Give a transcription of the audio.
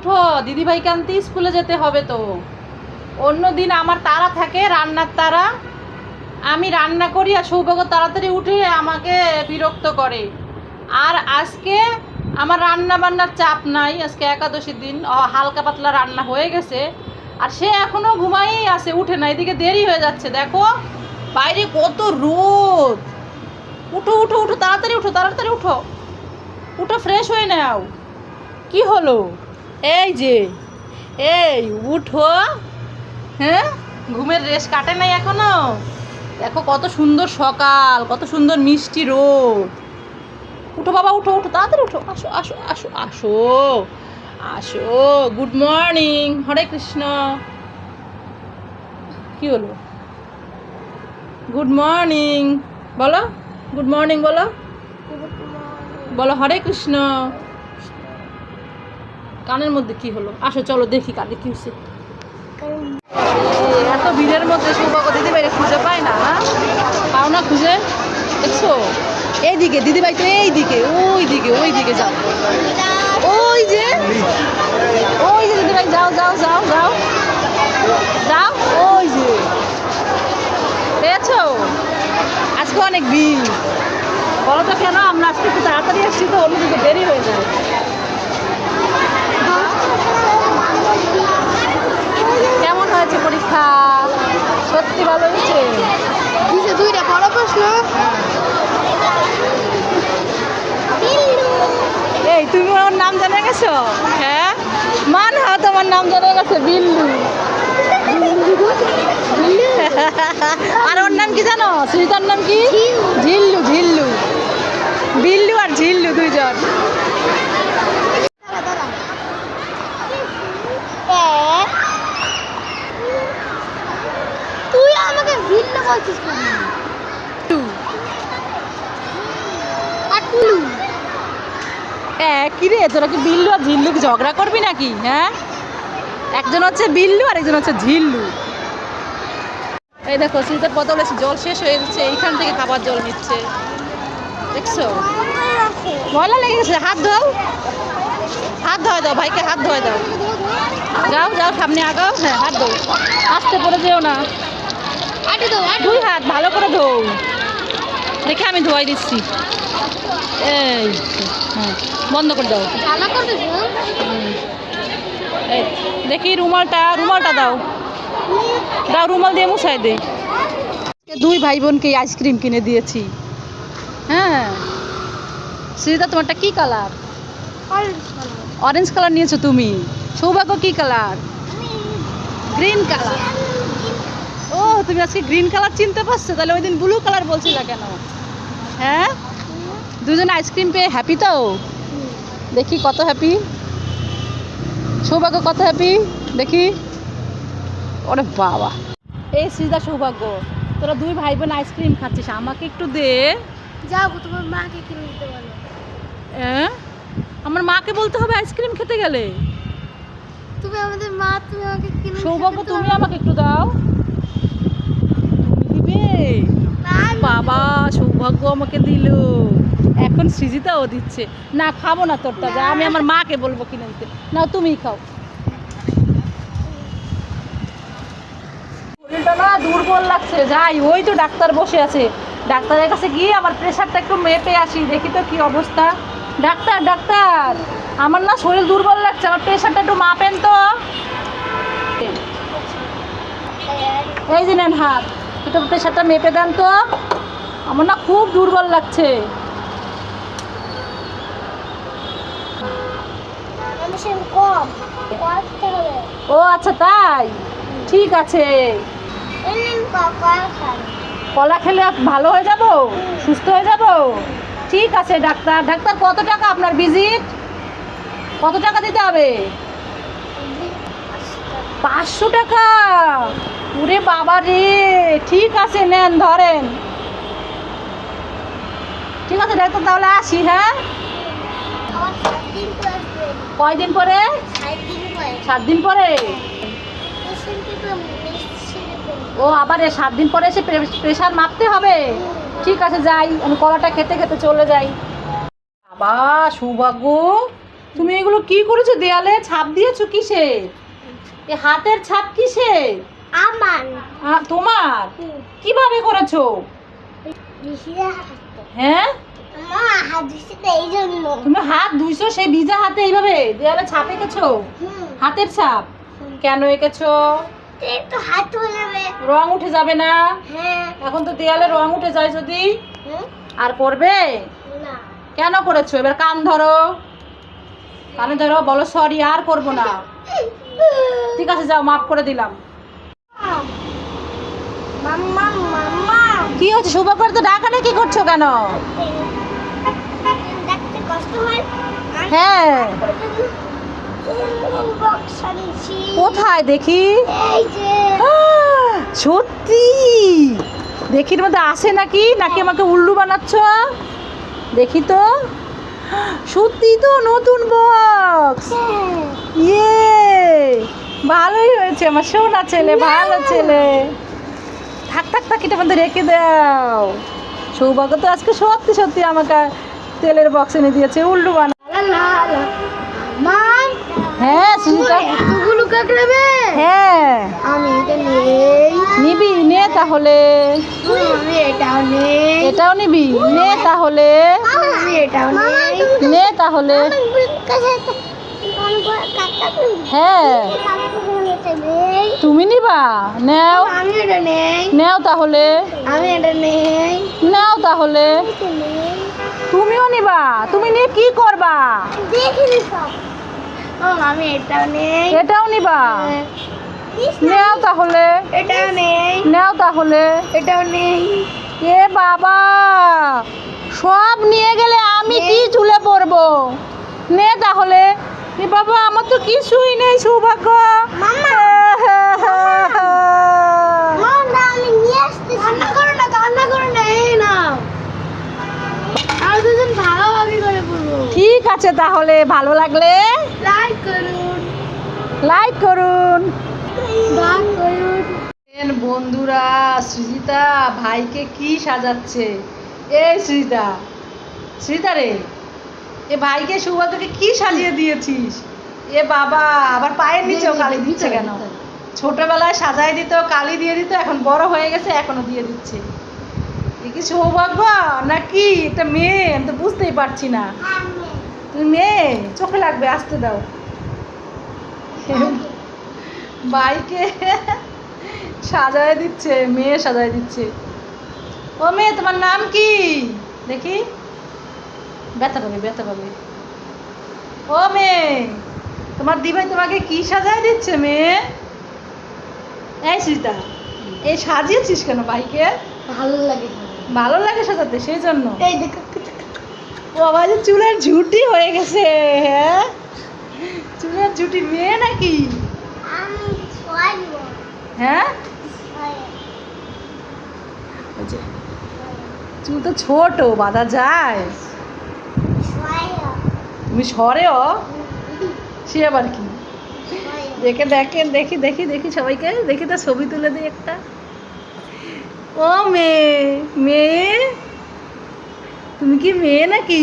উঠো দিদিভাইকে আনতে স্কুলে যেতে হবে তো। অন্য দিন আমার তারা থাকে, রান্নার তারা। আমি রান্না করি আর সৌভাগ্য তাড়াতাড়ি উঠে আমাকে বিরক্ত করে। আর আজকে আমার রান্না বান্নার চাপ নাই, আজকে একাদশীর দিন হালকা পাতলা রান্না হয়ে গেছে। আর সে এখনও ঘুমাই আছে, উঠে না, এদিকে দেরি হয়ে যাচ্ছে, দেখো। বাইরে কত রোদ। উঠো উঠো উঠো, তাড়াতাড়ি উঠো তাড়াতাড়ি উঠো। উঠো ফ্রেশ হয়ে নাও। কি হলো? এই যে এই উঠো। হ্যাঁ? ঘুমের রেশ কাটে নাই এখনও? দেখো কত সুন্দর সকাল কত সুন্দর মিষ্টি রোদ। উঠো বাবা উঠো উঠো তাড়াতাড়ি উঠো। আসো আসো আসো আসো আসো। Good morning Hare Krishna. কি হলো? গুড মর্নিং বলো। গুড মর্নিং বলো। বলো হরে কৃষ্ণ। কানের মধ্যে কি হলো? আসো চলো দেখি কানে কি এই এত ভিড়ের মধ্যে সৌভাগ্য দিদিভাই খুঁজে পায় না হ্যাঁ? পাও না খুঁজে? দেখছ? এইদিকে দিদিভাই তো এই দিকে ওই দিকে ওই দিকে যাও। ওই যে ওই যে দিদিভাই যাও যাও যাও যাও। যাও ওই যে। পেয়েছ? আজকে অনেক ভিড়। বলো তো কেন আমরা আজকে একটু তাড়াতাড়ি আসছি তো অন্যদিকে দেরি হয়ে যায় হয়েছে পরীক্ষা? সত্যি ভালো হয়েছে? দিছে দুইটা বড় প্রশ্ন এই তুমি ওর নাম জানে গেছো? হ্যাঁ। মান তোমার নাম জানে গেছে বিল্লু। আর ওর নাম কি জানো? সুজিতার নাম কি? ঝিল্লু ঝিল্লু। বিল্লু আর ঝিল্লু দুইজন দাঁড়া দাঁড়া তুই আমাকে ভিন্ন বলছিস কি রে? তোরা কি বিল্লু আর ঝিল্লু কি ঝগড়া করবি নাকি হ্যাঁ? একজন হচ্ছে বিল্লু আর একজন হচ্ছে ঝিল্লু। এই দেখো শীতের সুজিতার বদলে জল শেষ হয়ে যাচ্ছে এইখান থেকে খাবার জল নিচ্ছে। দেখছ? ময়লা লেগে গেছে, হাত ধোও। হাত ধোয় দাও, ভাইকে হাত ধোয় দাও। যাও যাও, সামনে আগাও হ্যাঁ হাত ধো আসতে পড়ে যেও না। আটে দাও দুই হাত ভালো করে ধোও দেখে আমি ধোয়াই দিচ্ছি। এই হ্যাঁ বন্ধ করে দাও। দেখি রুমালটা রুমালটা দাও। দাও রুমাল দিয়ে মুছাই দে। দুই ভাই বোনকে আইসক্রিম কিনে দিয়েছি। হ্যাঁ। সুজিতা তোমারটা কি কালার? অরেঞ্জ কালার নিয়েছো তুমি। সৌভাগ্য কি কালার? গ্রিন কালার তুমি আজকে গ্রিন কালার চিনতে পারছ? তাহলে ওই দিন ব্লু কালার বলছিলা কেন? হ্যাঁ? দুজন আইসক্রিম পেয়ে হ্যাপি তো? দেখি কত হ্যাপি সৌভাগ্য কত হ্যাপি দেখি। ওরে বাবা। এই সিজা সৌভাগ্য তোরা দুই ভাই বোন আইসক্রিম খাচ্ছিস আমাকে একটু দে। যাও তোমার মাকে কিনে দিতে বলো। হ্যাঁ? আমার মাকে বলতে হবে আইসক্রিম খেতে গেলে। তুমি আমাদের মা তুমি আমাকে কিনে সৌভাগ্য তুমি আমাকে একটু দাও। বাবা সৌভাগ্য আমাকে দিল। এখন সৃজিতাও দিচ্ছে। না, খাব না তোরটা, যা, আমি আমার মাকে বলব কিনে দিতে। নাও, তুমিই খাও। না দুর্বল লাগছে। যাই, ওই তো ডাক্তার বসে আছে। ডাক্তারের কাছে গিয়ে আমার প্রেশারটা একটু মেপে আসি, দেখি তো কি অবস্থা। Doctor doctor! আমার না শরীর দুর্বল লাগছে, আমার প্রেশারটা একটু মাপেন তো। এই যে নেন হাত। একটু প্রেশারটা মেপে দেন তো। আমার না খুব দুর্বল লাগছে। ও আচ্ছা তাই? ঠিক আছে। কলা খেলে ভালো হয়ে যাব? সুস্থ হয়ে যাব? ঠিক আছে ডাক্তার। ডাক্তার কত টাকা আপনার ভিজিট কত টাকা দিতে হবে? পাঁচশো টাকা? ওরে বাবা রে, ঠিক আছে, নেন, ধরেন। ঠিক আছে, ডাক্তার, তাহলে আসি হ্যাঁ? কয়দিন পরে? সাত দিন পরে। ও, আবার সাত দিন পরে এসে প্রেশার মাপতে হবে। ঠিক আছে, যাই, আমি কলাটা খেতে খেতে চলে যাই। বাবা, সৌভাগ্য। তুমি এগুলো কি করেছ দেয়ালে? ছাপ দিয়েছ কিসে? এ হাতের ছাপ কিসে আমার। তোমার? কীভাবে করেছ? হ্যাঁ? তুমি হাত ধুইছো সেই ভিজা হাতে এইভাবে দেয়ালে ছাপ এঁকেছো? হাতের ছাপ? কেন এঁকেছো? রং উঠে যাবে না? হ্যাঁ। এখন তো দেয়ালে রং উঠে যায় যদি? আর করবে? কেন করেছ? এবার কান ধরো। কানে ধরো বলো সরি আর করব না। ঠিক আছে যাও মাফ করে দিলাম। কি হচ্ছে শুভকর তো ডাকানে কি করছ কেন? হয়। কোথায় দেখি? সত্যি? দেখির মধ্যে আসে নাকি? নাকি আমাকে উল্লু বানাচ্ছ? দেখি তো। সত্যি তো নতুন বক্স ইয়ে ভালোই হয়েছে আমার সোনা ছেলে ভালো ছেলে। থাক থাক থাক এটা মধ্যে রেখে দাও। সৌভাগ্য তো আজকে সত্যি সত্যি আমাকে তেলের বক্স এনে দিয়েছে উল্লু বানা। হ্যাঁ এতগুলো হ্যাঁ। আমি এটা নেই। নিবি নে তাহলে। আমি এটাও নেই। এটাও নিবি নে তাহলে। তাহলে? হ্যাঁ। তুমি নিবা? নেও। আমি এটা নেই নেও তাহলে। আমি এটা নেই নাও তাহলে। তুমিও নিবা। তুমি নিয়ে কি করবা? এটাও নিবা। নেও তাহলে। এটাও নেই। নেও তাহলে। এটাও নেই। এ বাবা। সব নিয়ে গেলে আমি কি চুলে পড়ব? নে তাহলে। এ বাবা আমার তো কিছুই নেই সৌভাগ্য। মামা আমি নিয়ে আসতেছি। করো না কান্না করো না এই না আর দুজন ভাগাভাগি করে পড়ব। ঠিক আছে তাহলে ভালো লাগলে? লাইক করুন। লাইক করুন। করুন। বন্ধুরা সৃজিতা ভাইকে কি সাজাচ্ছে? এই সৃজিতা সৃজিতা রে এ ভাইকে সৌভাগ্যকে কি সাজিয়ে দিয়েছিস? এ বাবা আবার পায়ের নিচেও কালি দিচ্ছে কেন? ছোটবেলায় সাজাই দিত কালি দিয়ে দিত এখন বড় হয়ে গেছে এখনও দিয়ে দিচ্ছে। এ কি সৌভাগ্য? নাকি একটা মেয়ে? আমি তো বুঝতেই পারছি না। তুমি মেয়ে? চোখে লাগবে আসতে দাও। বাইকে সাজায় দিচ্ছে মেয়ে সাজায় দিচ্ছে। ও মেয়ে তোমার নাম কি? দেখি। ব্যথা পাবে ব্যথা পাবে ও মেয়ে তোমার দিভাই তোমাকে কি সাজায় দিচ্ছে মেয়ে? এই সীতা এই সাজিয়েছিস কেন বাইকে? ভালো লাগে ভালো লাগে সাজাতে সেই জন্য এই দেখো। আবার যে চুলের ঝুটি হয়ে গেছে হ্যাঁ? চুলের ঝুটি মেয়ে নাকি? আমি হ্যাঁ? যে, চুল তো ছোট বাঁধা যায়। তুমি সরেও? সে আবার কি? দেখে দেখেন দেখি দেখি দেখি সবাইকে। দেখি তো ছবি তুলে দিই একটা। ও মেয়ে মেয়ে? তুমি কি মেয়ে নাকি?